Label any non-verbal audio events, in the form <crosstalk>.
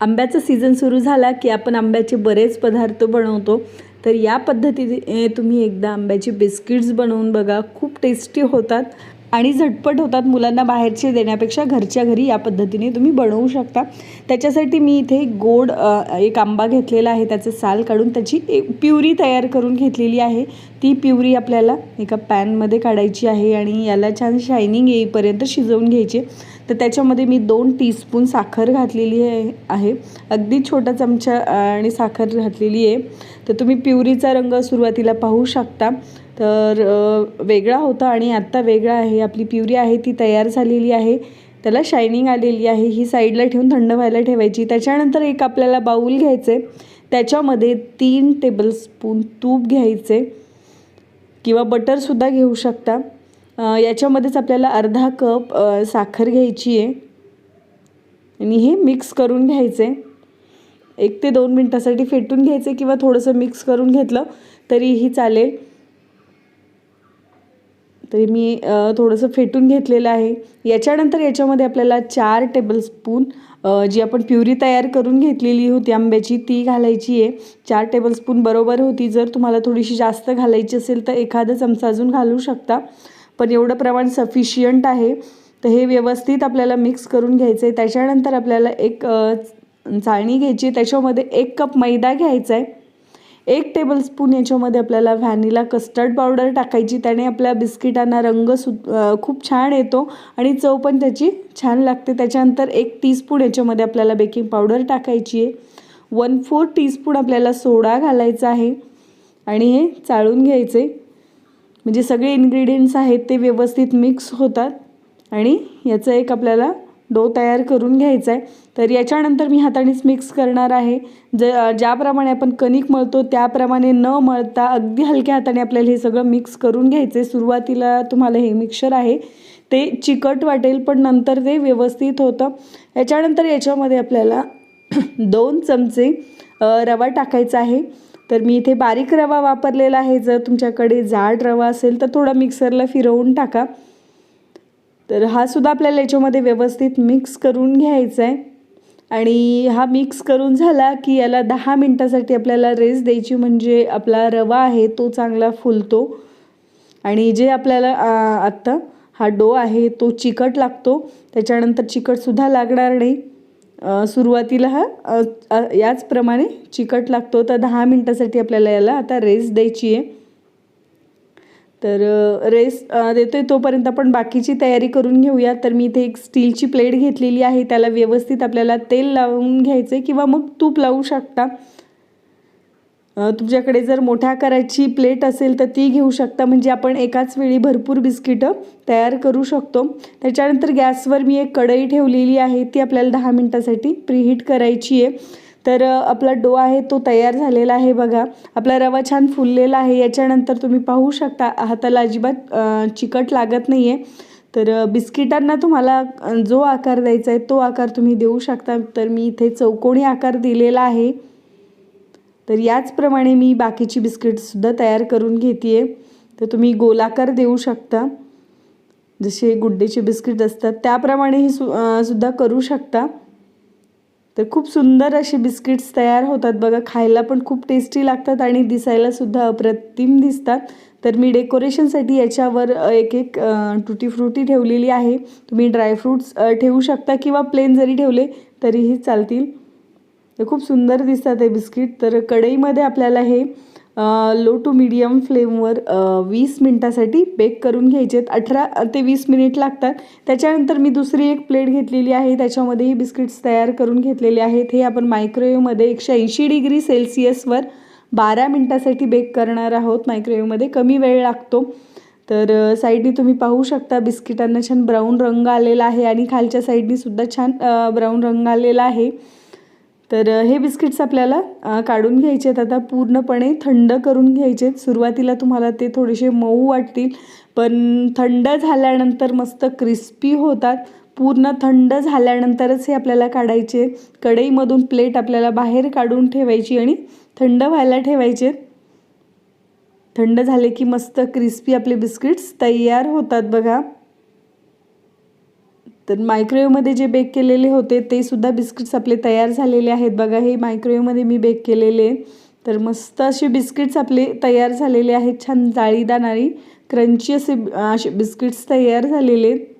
आंब्याचा सीझन सुरू झाला की आपण आंब्याचे बरेच पदार्थ बनवतो. तर या पद्धतीने तुम्ही एकदा आंब्याचे बिस्किट्स बनवून बघा. खूप टेस्टी होतात. आणि झटपट होतात मुलांना बाहेरचे देण्यापेक्षा घरच्या घरी या पद्धतीने तुम्ही बनवू शकता. त्याच्यासाठी मी इथे गोड एक आंबा घेतलेला आहे त्याचं साल काढून त्याची एक प्युरी तयार करून घेतलेली आहे. ती प्युरी आपल्याला एका पॅनमध्ये काढायची आहे आणि याला छान शायनिंग येईपर्यंत शिजवून घ्यायचे. तर त्याच्यामध्ये मी दोन टीस्पून साखर घातलेली आहे अगदी छोटा चमचा आणि साखर घातलेली आहे. तर तुम्ही प्युरीचा रंग सुरुवातीला पाहू शकता. तर वेगळा होता आणि आत्ता वेगळा आहे. आपली प्युरी आहे ती तयार झालेली आहे. त्याला शायनिंग आलेली आहे. ही साईडला ठेवून थंड व्हायला ठेवायची. त्याच्यानंतर एक आपल्याला बाऊल घ्यायचं. आहे त्याच्यामध्ये तीन टेबलस्पून तूप घ्यायचे. किंवा बटरसुद्धा घेऊ शकता. याच्यामध्येच आपल्याला अर्धा कप साखर घ्यायची आहे. आणि हे मिक्स करून घ्यायचे. एक ते दोन मिनटासाठी फेटून घ्यायचे किंवा थोडंसं मिक्स करून घेतलं तरीही चालेल. तरी मी थोडंसं फेटून घेतलेलं आहे. याच्यानंतर याच्यामध्ये आपल्याला चार टेबलस्पून जी आपण प्युरी तयार करून घेतलेली होती आंब्याची ती घालायची आहे. चार टेबलस्पून बरोबर होती. जर तुम्हाला थोडीशी जास्त घालायची असेल तर एखादा चमचा अजून घालू शकता. पण एवढं प्रमाण सफिशियंट आहे. तर हे व्यवस्थित आपल्याला मिक्स करून घ्यायचं आहे त्याच्यानंतर आपल्याला एक चाळणी घ्यायची त्याच्यामध्ये एक कप मैदा घ्यायचा आहे एक टेबलस्पून याच्यामध्ये आपल्याला व्हॅनिला कस्टर्ड पावडर टाकायची त्याने आपल्या बिस्किटांना रंग सु खूप छान येतो आणि चव पण त्याची छान लागते. त्याच्यानंतर एक टीस्पून याच्यामध्ये आपल्याला बेकिंग पावडर टाकायची आहे. वन फोर टीस्पून आपल्याला सोडा घालायचा आहे आणि हे चाळून घ्यायचे. म्हणजे सगळे इन्ग्रेडियंट्स आहेत ते व्यवस्थित मिक्स होतात आणि याचं एक आपल्याला डो तयार करून घ्यायचा आहे तर याच्यानंतर मी हातानेच मिक्स करणार आहे. ज ज्याप्रमाणे आपण कणिक मळतो त्याप्रमाणे न मळता अगदी हलक्या हाताने आपल्याला हे सगळं मिक्स करून घ्यायचं आहे सुरुवातीला तुम्हाला हे मिक्सर आहे. ते चिकट वाटेल पण नंतर ते व्यवस्थित होतं. याच्यानंतर याच्यामध्ये आपल्याला <clears throat> दोन चमचे रवा टाकायचा आहे. तर मी इथे बारीक रवा वापरलेला आहे. जर तुमच्याकडे जाड रवा असेल तर थोडा मिक्सरला फिरवून टाका. तर हा सुद्धा आपल्याला याच्यामध्ये व्यवस्थित मिक्स करून घ्यायचा आहे आणि हा मिक्स करून झाला की याला दहा मिनटासाठी आपल्याला रेस्ट द्यायची म्हणजे आपला रवा आहे तो चांगला फुलतो. आणि जे आपल्याला आत्ता हा डो आहे तो चिकट लागतो. त्याच्यानंतर चिकटसुद्धा लागणार नाही. सुरुवातीला हा याचप्रमाणे चिकट लागतो. तर दहा मिनटासाठी आपल्याला याला आता रेस्ट द्यायची आहे तर रेस देतोय तोपर्यंत आपण बाकीची तयारी करून घेऊया. तर मी इथे एक स्टीलची प्लेट घेतलेली आहे. त्याला व्यवस्थित आपल्याला तेल लावून घ्यायचं आहे किंवा मग तूप लावू शकता. तुमच्याकडे जर मोठ्या आकाराची प्लेट असेल तर ती घेऊ शकता. म्हणजे आपण एकाच वेळी भरपूर बिस्किटं तयार करू शकतो. त्याच्यानंतर गॅसवर मी एक कढई ठेवलेली आहे. ती आपल्याला दहा मिनटासाठी प्रीहीट करायची आहे. तर आपला डो आहे तो तयार झालेला आहे बघा. आपला रवा छान फुललेला आहे. याच्यानंतर तुम्ही पाहू शकता हाताला अजिबात चिकट लागत नाही आहे तर बिस्किटांना तुम्हाला जो आकार द्यायचा आहे तो आकार तुम्ही देऊ शकता. तर मी इथे चौकोनी आकार दिलेला आहे. तर याचप्रमाणे मी बाकीची बिस्किटसुद्धा तयार करून घेते आहे तर तुम्ही गोलाकार देऊ शकता. जसे गुड्डेचे बिस्किट असतात त्याप्रमाणे हे सु सुद्धा करू शकता. तर खूप सुंदर असे बिस्किट्स तयार होतात बघा खायला पण खूप टेस्टी लागतात आणि दिसायलासुद्धा अप्रतिम दिसतात. तर मी डेकोरेशनसाठी याच्यावर एक एक टुटी फ्रुटी ठेवलेली आहे. तुम्ही ड्रायफ्रूट्स ठेवू शकता किंवा प्लेन जरी ठेवले तरीही चालतील. तर खूप सुंदर दिसतात हे बिस्किट. तर कढईमध्ये आपल्याला हे लो टू मीडियम फ्लेमवर वीस मिनटासाठी बेक करून घ्यायचे आहेत. अठरा ते वीस मिनिट लागतात. त्याच्यानंतर मी दुसरी एक प्लेट घेतलेली आहे. त्याच्यामध्येही बिस्किट्स तयार करून घेतलेले आहेत. हे आपण मायक्रोवेव्हमध्ये एकशे ऐंशी डिग्री सेल्सिअसवर बारा मिनटासाठी बेक करणार आहोत. मायक्रोवेव्हमध्ये कमी वेळ लागतो. तर साईडनी तुम्ही पाहू शकता बिस्किटांना छान ब्राऊन रंग आलेला आहे आणि खालच्या साईडनी सुद्धा छान ब्राऊन रंग आलेला आहे. तर हे बिस्किट्स आपल्याला काढून घ्यायचे आहेत. आता पूर्णपणे थंड करून घ्यायचे आहेत. सुरुवातीला तुम्हाला ते थोडेसे मऊ वाटतील पण थंड झाल्यानंतर मस्त क्रिस्पी होतात. पूर्ण थंड झाल्यानंतरच हे आपल्याला काढायचे कढईमधून प्लेट आपल्याला बाहेर काढून ठेवायची आणि थंड व्हायला ठेवायचे थंड झाले की मस्त क्रिस्पी आपले बिस्किट्स तयार होतात बघा. तर मायक्रोवेवमध्ये जे बेक केलेले होते ते सुद्धा बिस्किट्स आपले तयार झालेले आहेत. बघा हे मायक्रोवेवमध्ये मी बेक केलेले. तर मस्त असे बिस्किट्स आपले तयार झालेले आहेत. छान जाळीदार आणि क्रंची असे असे बिस्किट्स तयार झालेले. आहेत